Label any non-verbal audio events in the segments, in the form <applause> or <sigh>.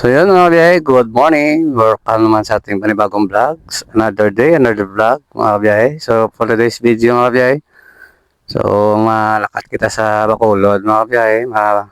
So yun mga biyahe, good morning. Welcome naman sa ating panibagong vlogs. Another day, another vlog mga biyahe. So for today's video mga biyahe. So malakat kita sa Bacolod mga biyahe. Ma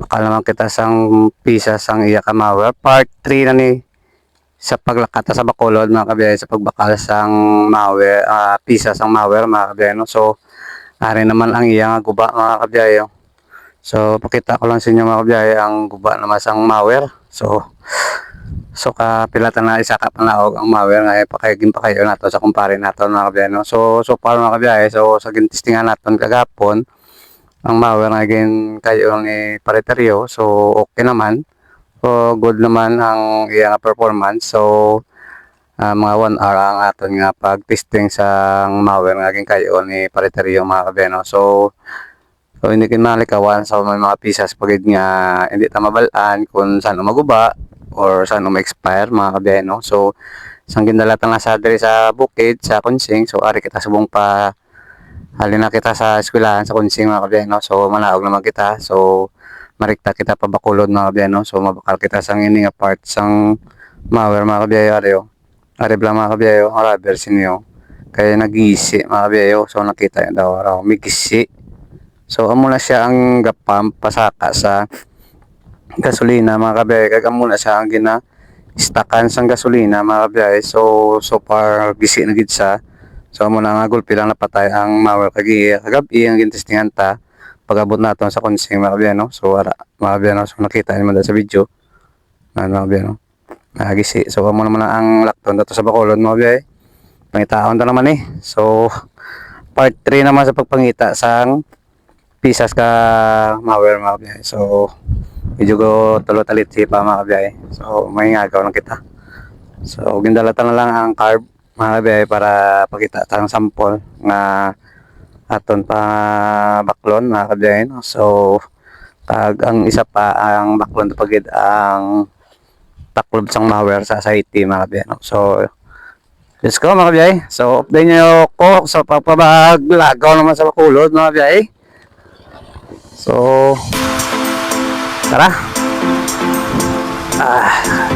bakal naman kita sang pisa sang iya kamawer. Part 3 na ni sa paglakat sa Bacolod mga kabiyahe. Sa pagbakal sang mawer, ah, pisa sang mawer mga kabiyahe. No? So ari naman ang iya nga guba mga kabiyahe. So, pakita ko lang sa inyo mga kabiyahe ang guba na masang mawer. So, so kapilatan na isa ka panaog ang mawer nga ipakagin pa kayo nato sa kumpare nato mga kabiyahe. No? So, so far mga kabiyahe, so sa gintistingan naton kagapon, ang mawer nga gin kayo ni Pareterio. So, okay naman. So, good naman ang iya nga performance. So, ah, mga 1 hour ang aton nga pag-testing sa mawer nga gin kayo ni Pareterio mga kabiyahe. No? So, So hindi kin malikawan sa may mga pisas pagid nga hindi ta mabalaan kung saan maguba or saan ma-expire mga kabiyahe no. So sang gindalata na sa diri sa bukid sa Kunsing so ari kita subong pa halin na kita sa eskwelahan sa Kunsing mga kabiyahe no. So manaog naman kita. So marikta kita pa bakulod mga kabiyahe no. So mabakal kita sang ini nga part sang mawer mga kabiyahe ari oh. Ari bla mga kabiyahe oh, rubber sinyo. Kaya nagisi mga kabiyahe oh. So nakita yun daw raw migisi. So amo na siya ang gapam pasaka sa gasolina mga kabiyahe. Kag amo na siya ang gina istakan sang gasolina mga kabiyahe. So so far gisi na gid siya. So amo na nga gulpi lang napatay ang mawal kagi kagabi ang gintistingan ta pagabot naton sa konsing mga kabiyahe no. So ara mga kabiyahe no. So nakita man sa video. Ano mga kabiyahe no. Nagisi. So amo naman ang lakton dato sa Bacolod mga kabiyahe. Pangitaon ta naman eh. So <laughs> part 3 naman sa pagpangita sang pisas ka mawer mga kabiyahe. So, medyo ko tulo talit si pa mga kabiyahe. So, may ngagaw lang kita. So, gindalata na lang ang carb mga kabiyahe para pakita tang sample nga aton pa baklon mga kabiyahe. No? So, kag ang isa pa ang baklon pagid ang taklob sang mawer sa society mga kabiyahe. No? So, Let's go mga kabiyahe. So, update nyo ko sa pagpabaglagaw naman sa bakulod mga kabiyahe. So, tara. Ah,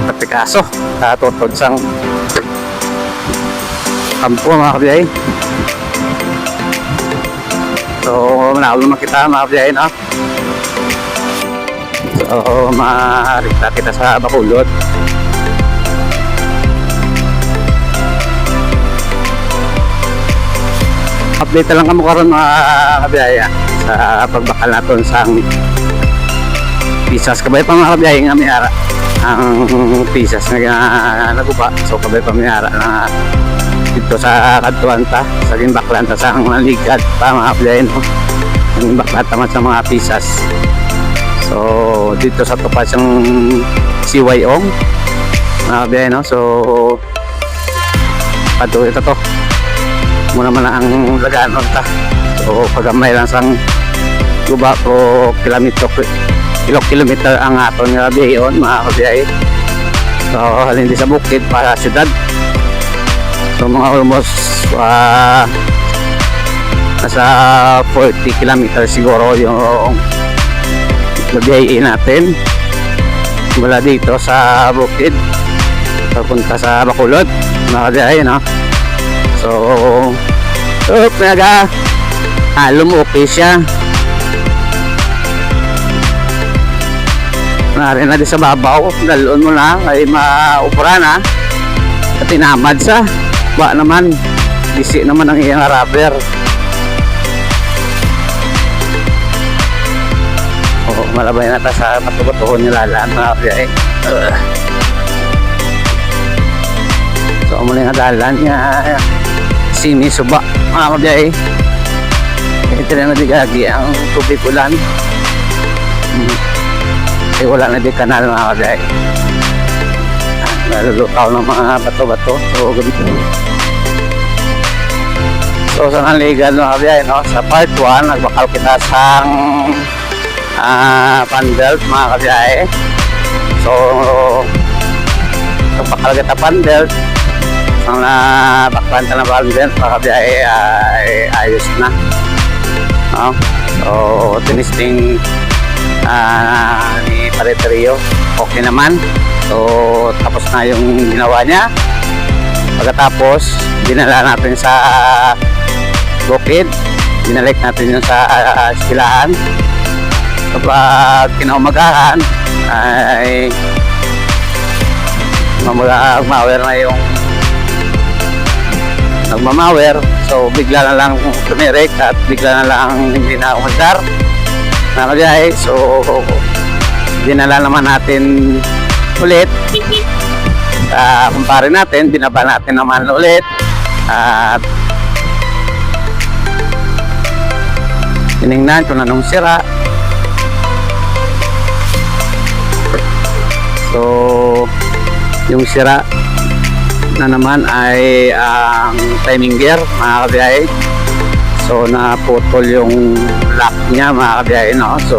patikaso. Tatutod sang kampo mga kabiyahe. So, naman kita mga kabiyahe na. So, maarita kita sa Bakulod. Update lang kamo karon mga kabiyahe ah, sa pagbakal naton sang pisas. Kabay pa mga kabiyahe nga may ara ang pisas na uh, naguba so kabay pa may ara na dito sa kadtuan ta sa ginbaklan ta sa ang ligad pa mga kabiyahe no? Ang naman sa mga pisas. So dito sa tupas yung siwayong mga kabiyahe no? So pato ito to. Muna man ang lagaan ta. So pagamay lang sang guba po kilometro kilo kilometer ang aton nga biyayon mga kabiyahe so halin di sa bukid para syudad so mga almost uh, nasa 40 kilometer siguro yung nabiyayin natin. Mula dito sa bukid papunta sa Bacolod mga kabiyahe no? So, so naga halom okay siya. Nari na di sa babaw, dalon mo na, ay maupra na. At tinamad sa, ba naman, bisi naman ang iyang rubber. Oo, malabay na ta sa matubutuhon nila lahat mga kapiyay. Uh. So, muli nga dalan nga sini suba mga kabiyahe ito na nadigagi ang tubig ulan hmm. Eh wala na di kanal mga kabiyahe nalulukaw ng mga bato-bato. So ganito. So sa naligan mga kabiyahe no? sa part 1 nagbakal kita sang uh, pandelt mga kabiyahe so nagbakal kita pandelt ang nabakbanta na balen para biyahe ay ayos na. No? so tinisting ah, ni Pareterio. Okay naman. So, tapos na yung ginawa niya. Pagkatapos, dinala natin sa bukid. Dinalik natin yung sa uh, silaan. Kapag kinaumagahan, ay mamula mawer na yung nagmamawer. So, bigla na lang tumirik at bigla na lang hindi na umandar. Nakabiyahe. So, dinala naman natin ulit. Uh, <laughs> kumpare natin, binaba natin naman ulit. At tinignan kung anong sira. So, yung sira na naman ay ang timing gear, mga kabiyahe. So, naputol yung lock niya, mga kabiyahe, no? So,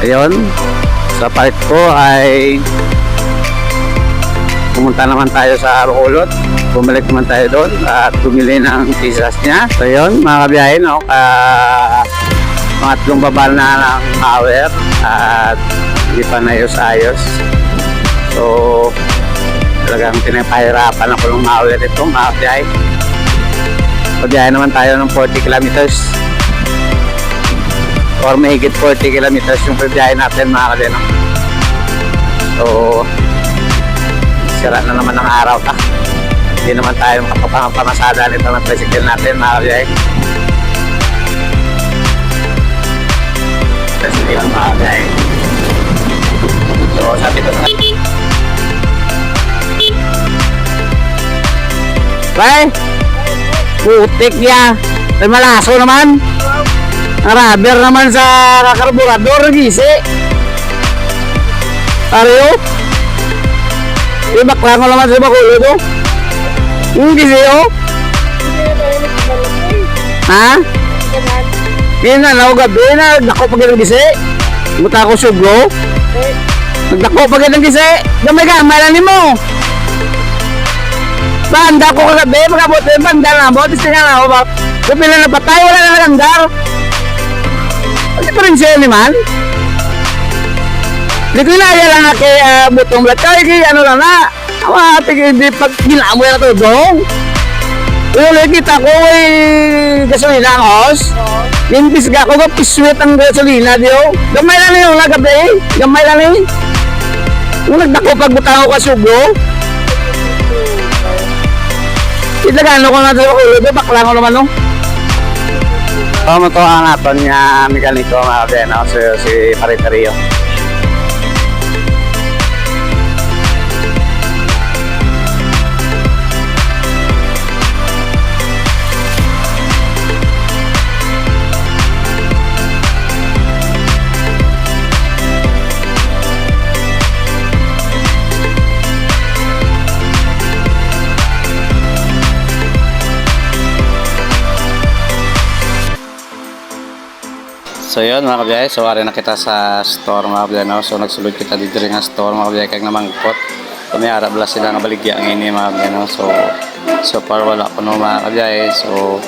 ayun. Sa palit ko ay pumunta naman tayo sa Bacolod. Bumalik naman tayo doon at bumili ng pizzas niya. So, yun, mga kabiyahe, no? Uh, pangatlong babal na ng power at hindi pa nayos-ayos. So, talagang pinapahirapan ako ng power ito, mga kabiyahe. Pabiyahe naman tayo ng 40 kilometers or may higit 40 kilometers yung pabiyahe natin, mga kabiyahe. no? So, sira na naman ng araw ta. Hindi naman tayo makapapamasada nito ng tricycle natin, mga kabiyahe. Tricycle mga kabiyahe. So, sabi ko na. Bay! Putik niya! May malaso naman! Rubber naman sa karburador, gisi! Ariyo? Di bakla ko naman sa bakulo to? Yung gisi, oh? Ha? Hindi na, naku gabi na, nako pag ng gisi. Buta ko suglo. Nagdako pag ng gisi. Gamay ka, malani mo. Banda ko kagabi, magabot yung banda na mo, tapos tingnan ako ba, kapila na patay, wala na nagandar. Hindi pa rin siya naman. Hindi ko inaya lang na kay uh, butong blat, kaya kay ano lang na, ama ati hindi pag ginamo yan ito dong. Ulo kita ko ay gasolina ang hos. Yung pisga ko piswit ang gasolina diyo. Gamay lang na yung nagabi, gamay lang na yun. Kung nagdako pag butang ako kasugo, Itagano ko na ito ulo, bakla ko naman no. Ang aton nga mekaniko mga kabena si, si Paritario. So yun mga kabiyahe, so wari na kita sa store mga kabiyahe, no? so nagsulod kita dito rin nga store mga kabiyahe, kag namangkot. So may harap lang sila nga baligya ang ini mga kabiyahe, no? so so far wala ko no mga kabiyahe, so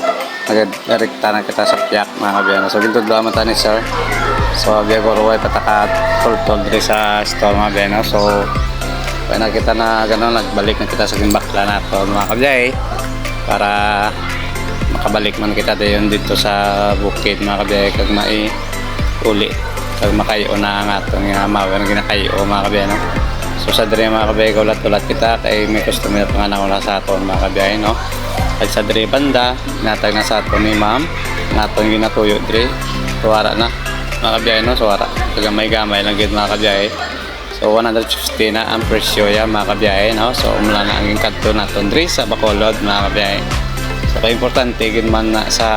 nagdirekta na kita sa piyak mga kabiyahe, no? so ginto dalawa mata ni sir. So kabiyahe ko ruway pataka tol-tol diri sa store mga kabiyahe, no? so kaya nakita na gano'n, nagbalik na kita sa gimbakla na to mga kabiyahe, para makabalik man kita dayon dito sa bukid mga kabiyahe kag mai uli kag makayo na ang atong nga mawer ginakayo mga kabiyahe no so sa dire mga kabiyahe ulat-ulat kita kay may customer pa nga nauna sa aton mga kabiyahe no kag sa dire banda natag na sa aton ni ma'am naton ginatuyo dire suwara na mga kabiyahe no suwara kag may gamay lang gid mga kabiyahe So 150 na ang presyo ya mga kabiyahe no. So umula na ang kadto naton diri sa Bacolod mga kabiyahe. So kaya importante gid man na sa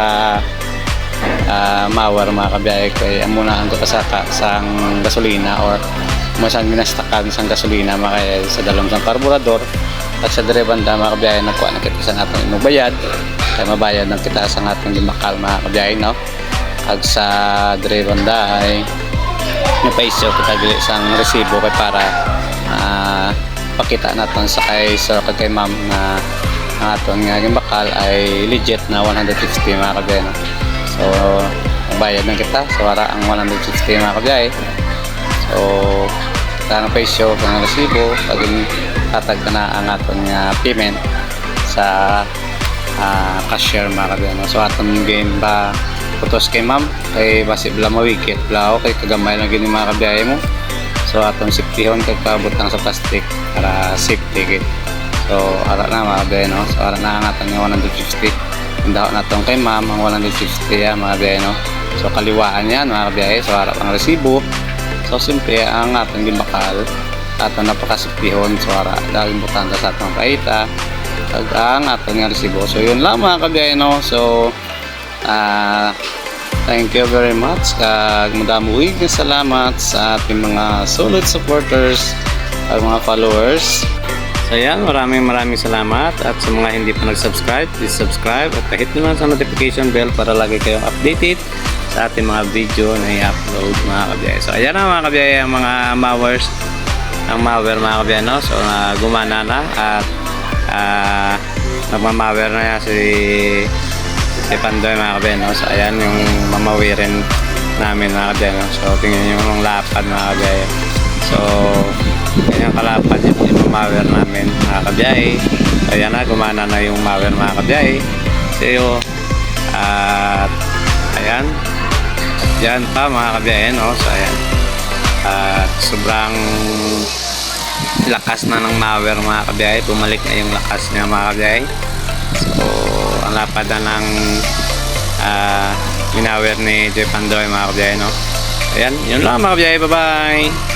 uh, mawar mga kabiyahe kay amo na ang kasaka sang gasolina or masang minastakan sang gasolina mga kaya sa dalom sang karburador. At sa dire banda mga kabiyahe nagkuha na kita sa atong inyong bayad kaya mabayad na kita sa atong limakal mga kabiyahe no? At sa dire banda ay napaisyo kita dili sang resibo kay para ah, pakita naton sa kay sir kay ma'am na ang aton nga yung ay legit na 150 mga kabena. So bayad na kita. So wala ang 160 mga kabiyahe so ang presyo ng resibo. Pag tatag na ang aton nga payment sa ah, cashier mga kabiyahe no? so aton game ba putos kay ma'am? Kay basi bla mawikit bla okay kagamay lang gini mga kabiyahe mo? So aton safetyhon kay kabutang sa plastic para safety kit so ara na mga kabiyahe no? So ara na ang aton nga 150 Daw na tong kay ma'am ang 160 yan mga kabiyahe no? So kaliwaan yan mga kabiyahe so harap ang resibo. So simple ang aton gimbakal. Aton napakasipihon. So ara daging butanta sa atong kaita ag ang resibo. So yun lang mga kabiyahe no? So ah Thank you very much. Kag madamuig nga salamat sa ating mga solid supporters at mga followers. So yan, maraming maraming salamat at sa mga hindi pa nag-subscribe, please subscribe at kahit naman sa notification bell para lagi kayong updated sa ating mga video na i-upload mga kabiyay. So ayan na mga kabiyay ang mga mowers ang malware mga kabiyay no? So na gumana na at ah nagmamawer na yan si si Pandoy mga kabiyay no? So ayan yung mamawirin namin mga kabiyay no? So tingnan nyo yung lapad mga kabiyay. So Ganyan kalapad yung imamawer namin mga kabiyay. So na, gumana na yung mawer mga kabiyay. So at ayan. Yan pa mga kabiyay, no? So ayan. At sobrang lakas na ng mawer mga kabiyay. Bumalik na yung lakas niya mga kabiyay. So ang lapad na ng uh, minawer ni Joy Pandoy mga kabiyay, no? Ayan, yun lang mga kabiyay. Bye-bye!